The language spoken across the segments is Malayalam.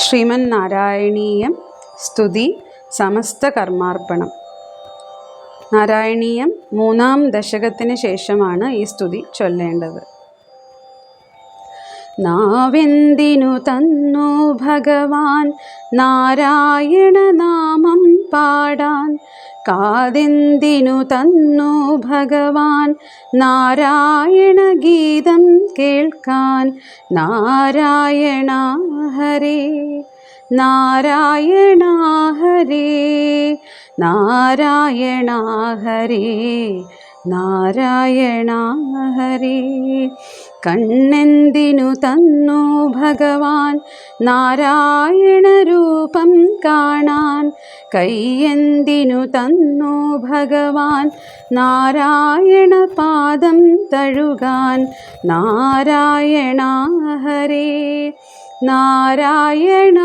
ശ്രീമന്നാരായണീയം സ്തുതി സമസ്ത കർമാർപ്പണം. നാരായണീയം മൂന്നാം ദശകത്തിന് ശേഷമാണ് ഈ സ്തുതി ചൊല്ലേണ്ടത്. നാവെന്തിനു തന്നു ഭഗവാൻ? നാരായണ നാമം പാടാൻ കാതെന്തിനു തന്നു ഭഗവാൻ? നാരായണ ഗീതം കേൾക്കാൻ. നാരായണ ഹരേ നാരായണ ഹരേ നാരായണ ഹരേ. നാരായണ ഹരി. കണ്ണെന്തിനു തന്നു ഭഗവാൻ? നാരായണ രൂപം കാണാൻ കയ്യെന്തിനു തന്നു ഭഗവാൻ? നാരായണ പാദം തഴുകാൻ നാരായണ ഹരേ. നാരായണ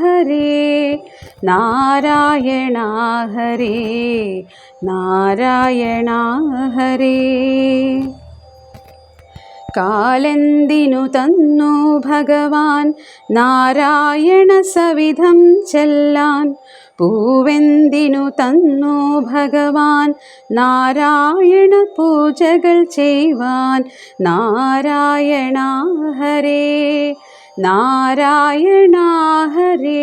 ഹരേ. നാരായണ ഹരേ നാരായണ ഹരേ കാലെന്തിനു തന്നു ഭഗവാൻ? നാരായണ സവിധം ചെല്ലാൻ പൂവെന്തിനു തന്നു ഭഗവാൻ? നാരായണ പൂജകൾ ചെയ്യുവാൻ നാരായണ ഹരേ നാരായണ ഹരേ